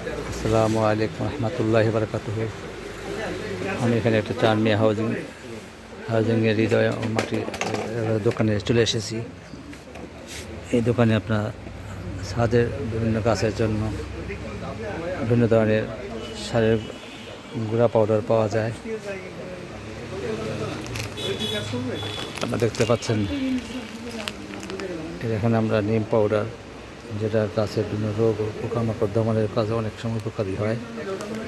আসসালামু আলাইকুম রহমতুল্লাহ বারকাত আমি এখানে একটা চার মিয়া হাউজিং, হাউজিংয়ের হৃদয় মাটি দোকানে চলে এসেছি। এই দোকানে আপনার ছাদের বিভিন্ন গাছের জন্য বিভিন্ন ধরনের সারের গুঁড়া পাউডার পাওয়া যায়। আপনারা দেখতে পাচ্ছেন এখানে আমরা নিম পাউডার যেটা গাছের বিভিন্ন রোগ পোকামাকড় দমনের কাজে অনেক সময় উপকারী হয়।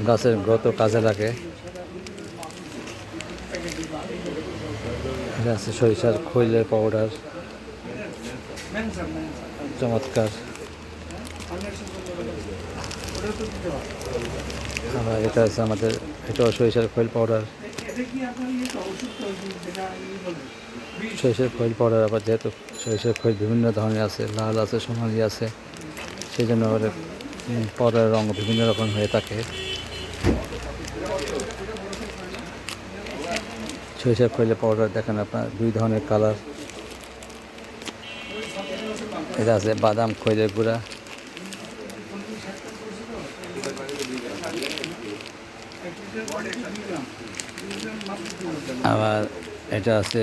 গাছের গ্রত কাজে লাগে। আছে সরিষার খৈলের পাউডার। চমৎকার। এটা আছে আমাদের, এটাও সরিষার খৈল পাউডার। সরিষার খৈল পাউডার আবার যেহেতু সরিষার খৈল বিভিন্ন ধরনের আছে লাল আছে সোনালি আছে সেই জন্য উম, রঙ বিভিন্ন রকম হয়ে থাকে। সরিষার খৈলের পাউডার দেখেন আপনার দুই ধরনের কালার। এটা আছে বাদাম খৈলের গুঁড়া আবার এটা আছে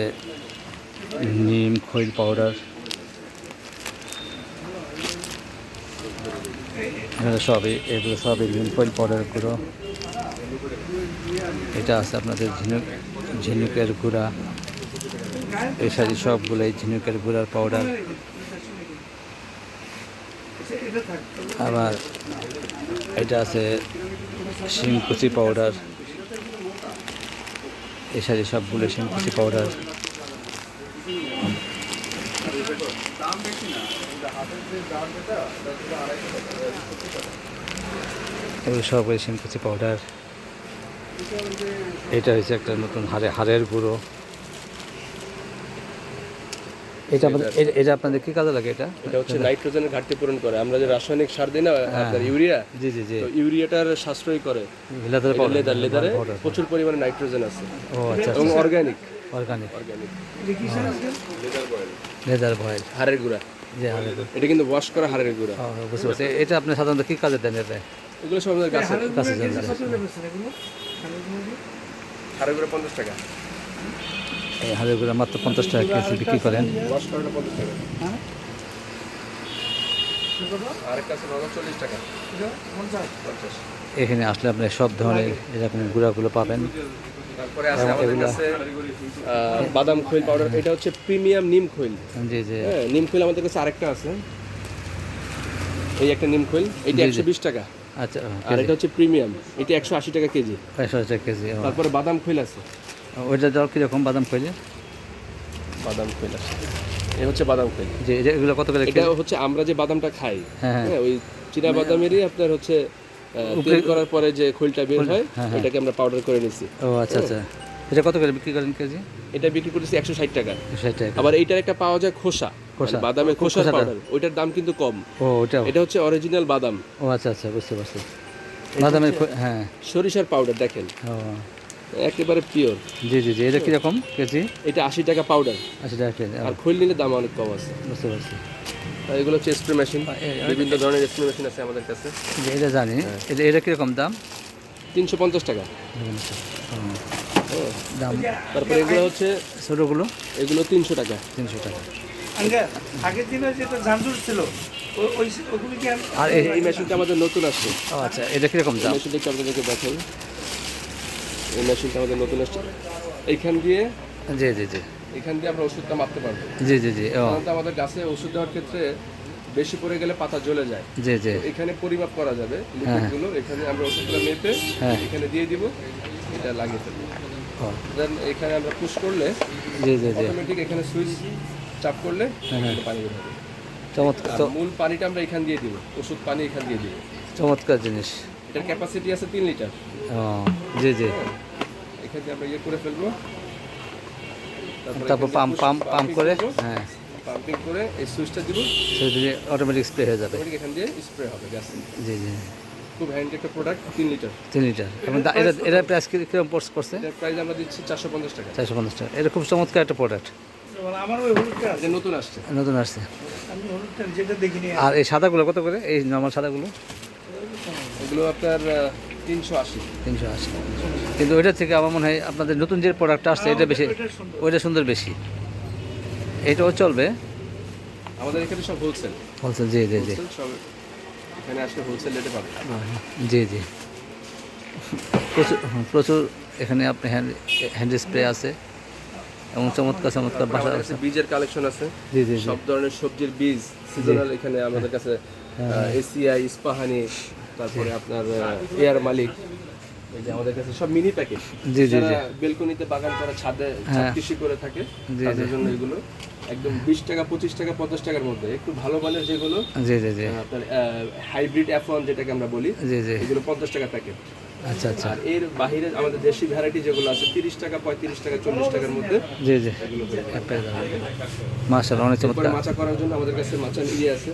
নিম খৈল পাউডার। সবই, এগুলো সবই নিম খৈল পাউডার গুঁড়ো। এটা আছে আপনাদের ঝিনুক, ঝিনুকের গুঁড়া। এই সারি সবগুলোই ঝিনুকের গুঁড়ার পাউডার। আবার এটা আছে শিংকুচি পাউডার। এই সব সবগুলো শিংকুচি পাউডার এগুলো সব ওই পাউডার এটা হচ্ছে একটা নতুন হাড়ে হারের গুঁড়ো। এটা আপনাদের এটা- এটা আপনাদের কি কাজে লাগে এটা? এটা হচ্ছে নাইট্রোজেনের ঘাটতি পূরণ করে। আমরা যে রাসায়নিক সার দিই না আপনার ইউরিয়া জি জি জি। তো ইউরিয়াটার সাশ্রয় করে। লেদার লেদার লেদারে প্রচুর পরিমাণে নাইট্রোজেন আছে। ও আচ্ছা এবং অর্গানিক অর্গানিক অর্গানিক লেদার হাড়ের গুঁড়া। যে হাড়ের গুঁড়ো। এটা কিন্তু ওয়াশ করা হাড়ের গুঁড়া। বুঝতে পারছি। এটা আপনি সাধারণত কি কাজে দেন এটা এগুলো সব আমাদের গাছে। দেন হাড়ের গুঁড়া পঞ্চাশ টাকা। এই হাড়ের মাত্র পঞ্চাশ টাকা কেজি বিক্রি করেন। এখানে আসলে আপনি সব ধরনের এরকম গুঁড়াগুলো পাবেন। তারপরে আছে আমাদের কাছে বাদাম খৈল পাউডার এটা হচ্ছে প্রিমিয়াম নিম খৈল। জি জি। হ্যাঁ নিম খৈল আমাদের কাছে আরেকটা আছে। এই একটা নিম খৈল এটা একশো বিশ টাকা। আচ্ছা আর এটা হচ্ছে প্রিমিয়াম এটা একশো আশি টাকা কেজি। একশো টাকা কেজি তারপরে বাদাম খৈল আছে। ওইটা দাও কীরকম বাদাম খৈলে? বাদাম খৈল আছে। এই হচ্ছে বাদাম খৈল। যে এগুলো কত করে এটা হচ্ছে আমরা যে বাদামটা খাই হ্যাঁ, হ্যাঁ। হ্যাঁ ওই চীনা বাদামেরই আপনার হচ্ছে তেল করার পরে যে খৈলটা বের হয় এটাকে আমরা পাউডার করে নিছি। ও আচ্ছা আচ্ছা। এটা কত করে বিক্রি করেন কেজি? এটা বিক্রি করতেছি একশো ষাট টাকা। ষাট টাকা। আবার এইটার একটা পাওয়া যায় খোসা। মানে বাদামের খোসার পাউডার। ওইটার দাম কিন্তু কম। ও ওটা এটা হচ্ছে অরিজিনাল বাদাম। ও আচ্ছা আচ্ছা বুঝতে পারছি। বাদামের হ্যাঁ। সরিষার পাউডার দেখেন। ও। একেবারে পিওর জি জি জি এটা কীরকম কেজি? এটা আশি টাকা পাউডার। আশি টাকা কেজি আর খৈল নিলে দাম অনেক কম আছে। বুঝতে পারছি। এগুলো হচ্ছে স্প্রে মেশিন বিভিন্ন ধরনের স্প্রে মেশিন আছে আমাদের কাছে। যে এটা জানি। এটা এটা কীরকম দাম? তিনশো পঞ্চাশ টাকা। হ্যাঁ। দাম? তারপরে এগুলো হচ্ছে ছোটোগুলো? এগুলো তিনশো টাকা। তিনশো টাকা। আগের দিনে যেটা ছিল আর- এই মেশিনটা আমাদের নতুন আসছে। আচ্ছা এটা কীরকম দাম? মেশিনটা একটু আপনাদেরকে দেখাই। এই মেশিনটা আমাদের নতুন আসছে। এইখান দিয়ে জি জি জি। এখান দিয়ে আমরা ওষুধটা মাপতে পারব। জি জি জি সাধারণত আমাদের গাছে ওষুধ দেওয়ার ক্ষেত্রে বেশি পড়ে গেলে পাতা জ্বলে যায়। জি জি। এখানে পরিমাপ করা যাবে লিকুইডগুলো এখানে আমরা ওষুধগুলো মেপে হ্যাঁ। এখানে দিয়ে দিব। এটা লাগিয়ে ও। দেন এখানে আমরা পুশ করলে জি জি জি। অটোমেটিক এখানে সুইচ চাপ করলে হ্যাঁ, হ্যাঁ। পানি বের হবে। চমৎকার। মূল পানিটা আমরা এখান দিয়ে দিব ওষুধ পানি এখান দিয়ে দিব। চমৎকার জিনিস। এটার ক্যাপাসিটি আছে তিন লিটার। জি জি। এখান দিয়ে আমরা ইয়ে করে ফেলব। তারপর পাম্প পাম্প পাম্প করে হ্যাঁ। পাম্পিং করে এই সুইচটা দিব। সেটা অটোমেটিক স্প্রে হয়ে যাবে। এখান দিয়ে স্প্রে হবে গ্যাস জি জি। খুব হ্যান্ডি একটা প্রোডাক্ট তিন লিটার। তিন লিটার। এটা এটা প্রাইস কীরকম পড়স করছে এটার প্রাইস আমরা দিচ্ছি চারশো পঞ্চাশ টাকা। চারশো পঞ্চাশ টাকা। এটা খুব চমৎকার একটা প্রোডাক্ট নতুন আসছে। নতুন আসছে। আমি হলুদটা যেটা দেখিনি আর। এই সাদাগুলো কত করে? এই নর্মাল সাদাগুলো? এগুলো আপনার তিনশো আশি। তিনশো আশি। কিন্তু ওইটা থেকে আমার মনে হয় আপনাদের নতুন যে প্রোডাক্টটা আসছে এটা বেশি ওইটা সুন্দর। বেশি। এটাও চলবে? আমাদের এখানে সব হোলসেল হোলসেল জি জি জি। সব এখানে আসলে হোলসেল রেটে পাবেন। জি জি। প্রচুর প্রচুর এখানে আপনি হ্যান্ড হ্যান্ড স্প্রে আছে। এবং চমৎকার চমৎকার বাসা আছে। বীজের কালেকশন আছে। জি জি সব ধরনের সবজির বীজ সিজনাল এখানে আমাদের কাছে এসিআই ইস্পাহানি তারপরে আপনার এয়ার মালিক আমাদের কাছে সব মিনি প্যাকেট জি, জি, যারা বেলকনিতে বাগান করা ছাদে হ্যাঁ। কৃষি করে থাকে তাদের জন্য এগুলো। একদম বিশ টাকা পঁচিশ টাকা পঞ্চাশ টাকার মধ্যে। একটু ভালো মানের যেগুলো জি জি জি। আপনার হাইব্রিড ওয়ান যেটাকে আমরা বলি জি জি। এগুলো পঞ্চাশ টাকা প্যাকেট আচ্ছা আচ্ছা। আর এর বাহিরে আমাদের দেশি ভ্যারাইটি যেগুলো আছে তিরিশ টাকা পঁয়ত্রিশ টাকা চল্লিশ টাকার মধ্যে জি জি। মার্শাল অনেক চমৎকার। মাচা করার জন্য আমাদের কাছে মাচা ইয়ে আছে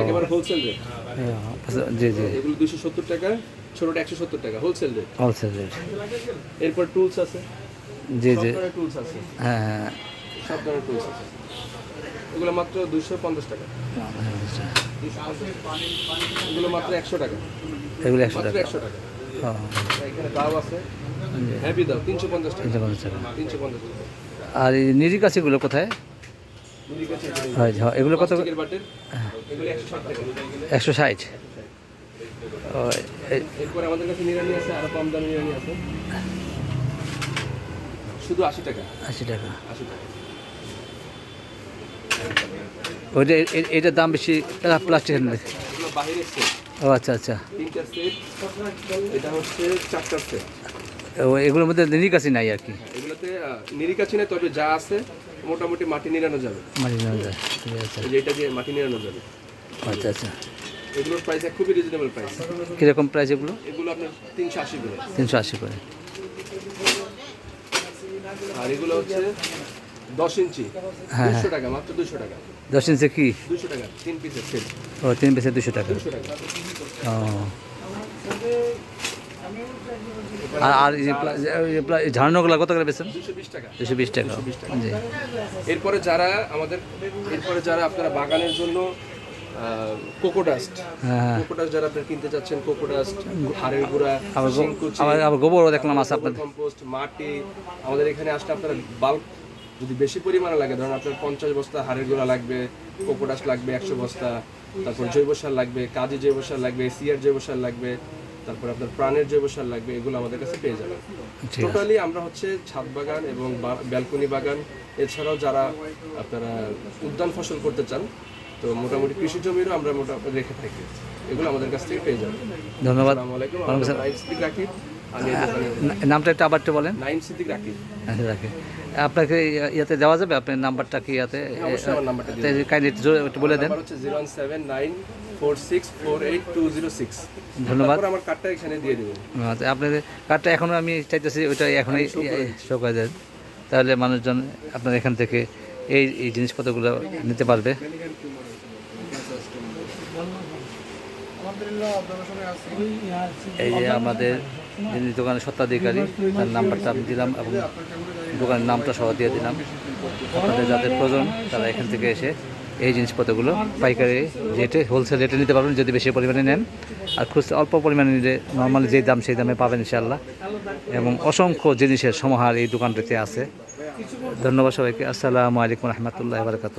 একেবারে হোলসেল রেট হ্যাঁ, জি জি। এগুলো দুশো সত্তর টাকা ছোটটা একশো সত্তর টাকা হোলসেল রেট হোলসেল রেট এরপর টুলস আছে। জি জি। টুলস আছে। হ্যাঁ হ্যাঁ। সব ধরনের টুলস আছে। এগুলো মাত্র দুশো পঞ্চাশ টাকা। এগুলো মাত্র একশো টাকা। এগুলো একশো মাত্র টাকা। একশো টাকা। হ্যাঁ এখানে দাও আছে। হ্যাপি দাও তিনশো পঞ্চাশ টাকা। তিনশো পঞ্চাশ টাকা। তিনশো পঞ্চাশ টাকা। আর এই নিরি কাছিগুলো কোথায়? এখানে হয় হ্যাঁ, এগুলো কত? এগুলো একশো ষাট আমাদের কাছে নিরানি আছে আরও কম দামি নিরানি আছে। শুধু আশি টাকা। আশি টাকা। আশি টাকা। ওইটা এ- এ- এটার দাম বেশি প্লাস্টিকের। ও আচ্ছা আচ্ছা। তিনটার সেট এটা হচ্ছে চারটার সেট ও এগুলোর মধ্যে নিরি কাছি নাই আর কি? এগুলোতে নিরিকাছি না তবে যা আছে মোটামুটি মাটি নিরানো যাবে। মাটি ঠিক আছে। এই দিয়ে মাটি নিরানো যাবে। আচ্ছা আচ্ছা। এগুলোর প্রাইস খুবই রিজনেবল প্রাইস কীরকম প্রাইস এগুলো? এগুলো আপনার তিনশো আশি করে। তিনশো আশি করে। আর এগুলো হচ্ছে দশ ইঞ্চি? হ্যাঁ, দুশো টাকা মাত্র দুশো টাকা। দশ ইঞ্চি কি? দুশো টাকা তিন পিসের সেট ও তিন পিসে দুশো টাকা। দুশো টাকা ও। আর ঝাড়ানোগুলো কত করে বেছেন দুশো বিশ টাকা। জি। এরপরে যারা আমাদের এরপরে যারা আপনারা বাগানের জন্য কোকোডাস্ট হ্যাঁ হ্যাঁ। কোকোডাস্ট যারা আপনারা কিনতে চাচ্ছেন কোকোডাস্ট হাড়ের গুঁড়া আবার গোবরও দেখলাম আছে আপনাদের। কম্পোস্ট মাটি আমাদের এখানে আসলে আপনারা বাল্ক যদি বেশি পরিমাণে লাগে ধরুন আপনার পঞ্চাশ বস্তা হাড়ের গুঁড়া লাগবে কোকোডাস্ট লাগবে একশো বস্তা তারপর জৈব সার লাগবে কাজী জৈব সার লাগবে সিয়ার জৈব সার লাগবে তারপর আপনার প্রাণের জৈব সার লাগবে এগুলো আমাদের কাছে পেয়ে যাবেন। টোটালি আমরা হচ্ছে ছাদ বাগান এবং ব্যালকনি বাগান এছাড়াও যারা আপনারা উদ্যান ফসল করতে চান তো মোটামুটি কৃষি জমিরও আমরা মোটামুটি রেখে থাকি। এগুলো আমাদের কাছ থেকে পেয়ে যাবেন। ধন্যবাদ। আসসালামু আলাইকুম। রাকিব নামটা একটু আবার একটু বলেন। নাইম সিদ্দিক রাকিব। আপনাকে ইয়াতে দেওয়া যাবে? আপনার নাম্বারটা কি ইয়াতে? হ্যাঁ, অবশ্যই নাম্বারটা কাইন্ডলি একটু বলে দেন। Zero one seven nine four six four eight two zero six. ধন্যবাদ। আমার কার্ডটা এখানে দিয়ে দেবেন আচ্ছা, আপনাদের কার্ডটা এখনও আমি চাইতেছি ওইটা এখনই শো করে দেন। তাহলে মানুষজন আপনার এখান থেকে এই এই জিনিসপত্রগুলো নিতে পারবে। এই যে আমাদের যিনি দোকানের সত্ত্বাধিকারী তার নাম্বারটা আমি দিলাম এবং দোকানের নামটা সহ দিয়ে দিলাম। আপনাদের যাদের প্রয়োজন, তারা এখান থেকে এসে এই জিনিসপত্রগুলো পাইকারি রেটে হোলসেল রেটে নিতে পারবেন, যদি বেশি পরিমাণে নেন। আর খুচরা, অল্প পরিমাণে নিলে নর্মালি যেই দাম, সেই দামে পাবেন ইনশাল্লাহ এবং অসংখ্য জিনিসের সমাহার এই দোকানটিতে আছে। ধন্যবাদ সবাইকে। আসসালামু আলাইকুম রহমতুল্লাহ বারকাত